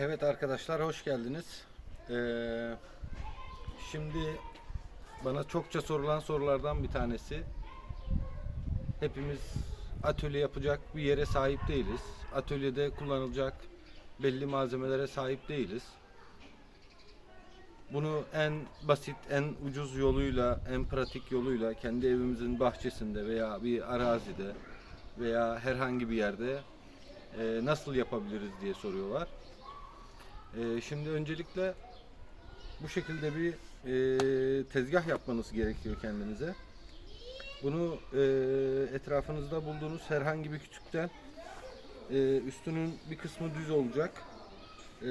Evet arkadaşlar hoş geldiniz. Ee, şimdi bana çokça sorulan sorulardan bir tanesi. Hepimiz atölye yapacak bir yere sahip değiliz. Atölyede kullanılacak belli malzemelere sahip değiliz. Bunu en basit, en ucuz yoluyla, en pratik yoluyla kendi evimizin bahçesinde veya bir arazide veya herhangi bir yerde e, nasıl yapabiliriz diye soruyorlar. Ee, şimdi öncelikle bu şekilde bir e, tezgah yapmanız gerekiyor kendinize. Bunu e, etrafınızda bulduğunuz herhangi bir kütükten e, üstünün bir kısmı düz olacak. E,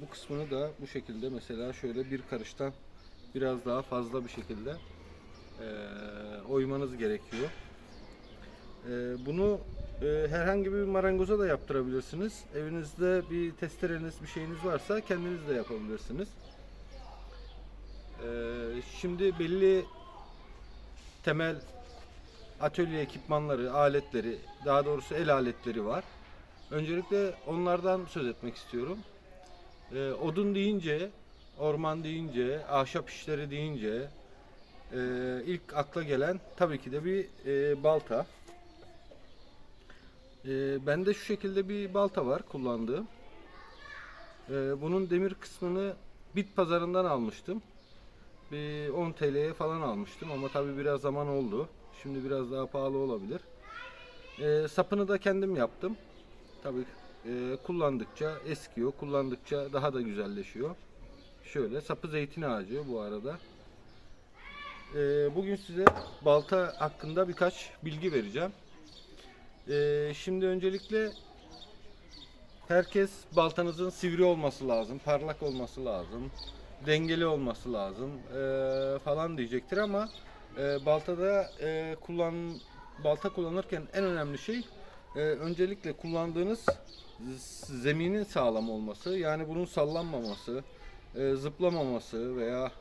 bu kısmını da bu şekilde mesela şöyle bir karıştan biraz daha fazla bir şekilde e, oymanız gerekiyor. E, bunu e, herhangi bir marangoza da yaptırabilirsiniz. Evinizde bir testereniz, bir şeyiniz varsa kendiniz de yapabilirsiniz. E, şimdi belli temel atölye ekipmanları, aletleri, daha doğrusu el aletleri var. Öncelikle onlardan söz etmek istiyorum. E, odun deyince, orman deyince, ahşap işleri deyince e, ilk akla gelen tabii ki de bir e, balta. Ee, bende şu şekilde bir balta var kullandığım. Ee, bunun demir kısmını bit pazarından almıştım. Bir 10 TL'ye falan almıştım ama tabi biraz zaman oldu. Şimdi biraz daha pahalı olabilir. Ee, sapını da kendim yaptım. Tabi kullandıkça eskiyor, kullandıkça daha da güzelleşiyor. Şöyle sapı zeytin ağacı bu arada. Ee, bugün size balta hakkında birkaç bilgi vereceğim. Ee, şimdi öncelikle herkes baltanızın sivri olması lazım, parlak olması lazım, dengeli olması lazım ee, falan diyecektir ama e, baltada e, kullan balta kullanırken en önemli şey e, öncelikle kullandığınız zeminin sağlam olması, yani bunun sallanmaması, e, zıplamaması veya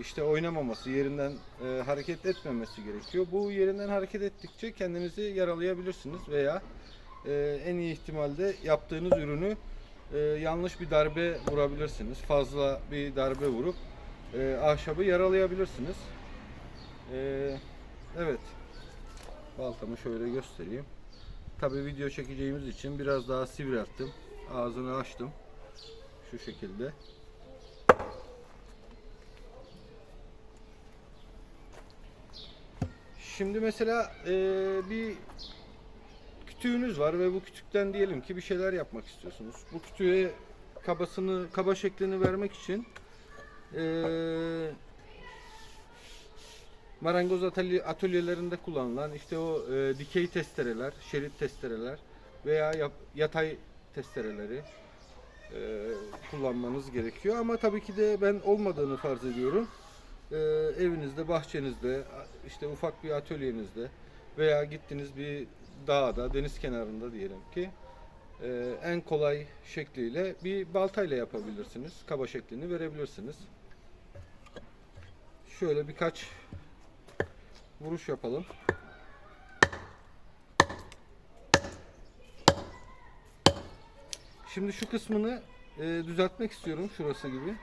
işte oynamaması, yerinden e, hareket etmemesi gerekiyor. Bu yerinden hareket ettikçe kendinizi yaralayabilirsiniz veya e, en iyi ihtimalde yaptığınız ürünü e, yanlış bir darbe vurabilirsiniz. Fazla bir darbe vurup ahşabı yaralayabilirsiniz. Evet. Baltamı şöyle göstereyim. Tabi video çekeceğimiz için biraz daha sivrilttim. Ağzını açtım. Şu şekilde. Şimdi mesela e, bir kütüğünüz var ve bu kütükten diyelim ki bir şeyler yapmak istiyorsunuz. Bu kütüğe kabasını, kaba şeklini vermek için e, marangoz atölye, atölyelerinde kullanılan işte o e, dikey testereler, şerit testereler veya yap- yatay testereleri e, kullanmanız gerekiyor. Ama tabii ki de ben olmadığını farz ediyorum e, evinizde, bahçenizde, işte ufak bir atölyenizde veya gittiniz bir dağda, deniz kenarında diyelim ki e, en kolay şekliyle bir baltayla yapabilirsiniz. Kaba şeklini verebilirsiniz. Şöyle birkaç vuruş yapalım. Şimdi şu kısmını e, düzeltmek istiyorum şurası gibi.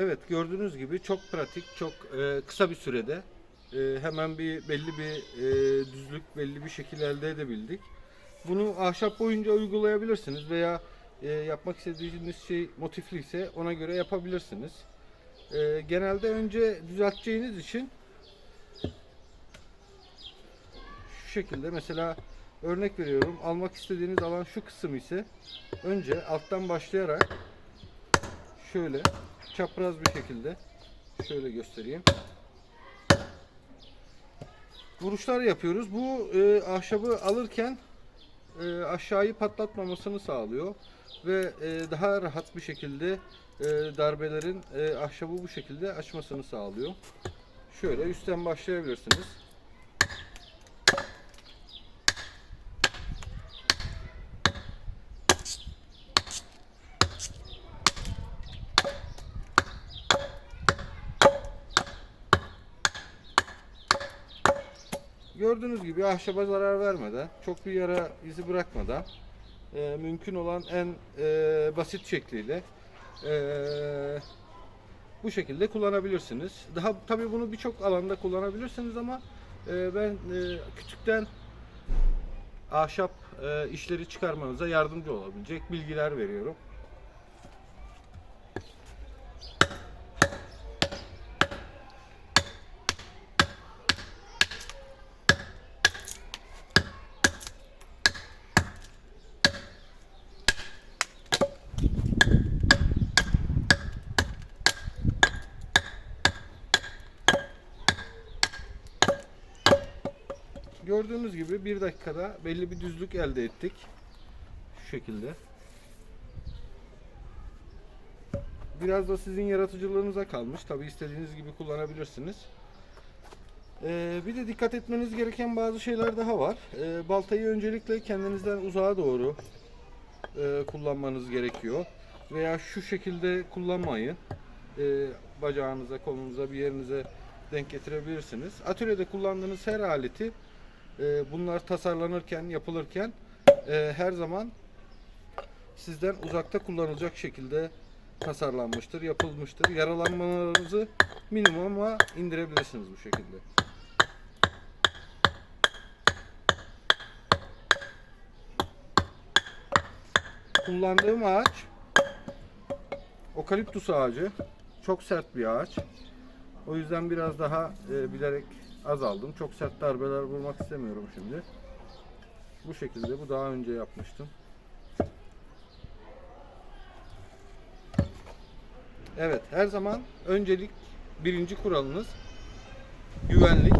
Evet gördüğünüz gibi çok pratik, çok e, kısa bir sürede e, hemen bir belli bir e, düzlük, belli bir şekil elde edebildik. Bunu ahşap boyunca uygulayabilirsiniz veya e, yapmak istediğiniz şey motifli ise ona göre yapabilirsiniz. E, genelde önce düzelteceğiniz için şu şekilde mesela Örnek veriyorum. Almak istediğiniz alan şu kısım ise önce alttan başlayarak şöyle çapraz bir şekilde şöyle göstereyim. Vuruşlar yapıyoruz. Bu e, ahşabı alırken e, aşağıyı patlatmamasını sağlıyor ve e, daha rahat bir şekilde e, darbelerin e, ahşabı bu şekilde açmasını sağlıyor. Şöyle üstten başlayabilirsiniz. Gördüğünüz gibi ahşaba zarar vermeden, çok bir yara izi bırakmadan e, mümkün olan en e, basit şekliyle e, bu şekilde kullanabilirsiniz. Daha tabii bunu birçok alanda kullanabilirsiniz ama e, ben e, küçükten ahşap e, işleri çıkarmanıza yardımcı olabilecek bilgiler veriyorum. Gördüğünüz gibi bir dakikada belli bir düzlük elde ettik. Şu şekilde. Biraz da sizin yaratıcılığınıza kalmış. Tabi istediğiniz gibi kullanabilirsiniz. Ee, bir de dikkat etmeniz gereken bazı şeyler daha var. Ee, baltayı öncelikle kendinizden uzağa doğru e, kullanmanız gerekiyor. Veya şu şekilde kullanmayın. Ee, bacağınıza, kolunuza, bir yerinize denk getirebilirsiniz. Atölyede kullandığınız her aleti e, bunlar tasarlanırken, yapılırken e, her zaman sizden uzakta kullanılacak şekilde tasarlanmıştır, yapılmıştır. Yaralanmalarınızı minimuma indirebilirsiniz bu şekilde. Kullandığım ağaç okaliptus ağacı. Çok sert bir ağaç. O yüzden biraz daha e, bilerek az aldım. Çok sert darbeler vurmak istemiyorum şimdi. Bu şekilde bu daha önce yapmıştım. Evet her zaman öncelik birinci kuralınız güvenlik.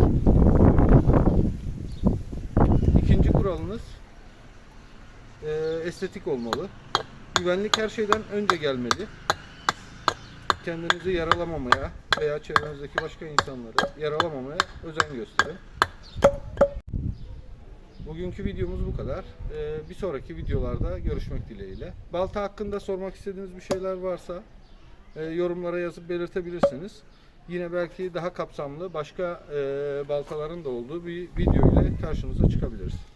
İkinci kuralınız e, estetik olmalı. Güvenlik her şeyden önce gelmeli kendinizi yaralamamaya veya çevrenizdeki başka insanları yaralamamaya özen gösterin. Bugünkü videomuz bu kadar. Ee, bir sonraki videolarda görüşmek dileğiyle. Balta hakkında sormak istediğiniz bir şeyler varsa e, yorumlara yazıp belirtebilirsiniz. Yine belki daha kapsamlı başka e, baltaların da olduğu bir video ile karşınıza çıkabiliriz.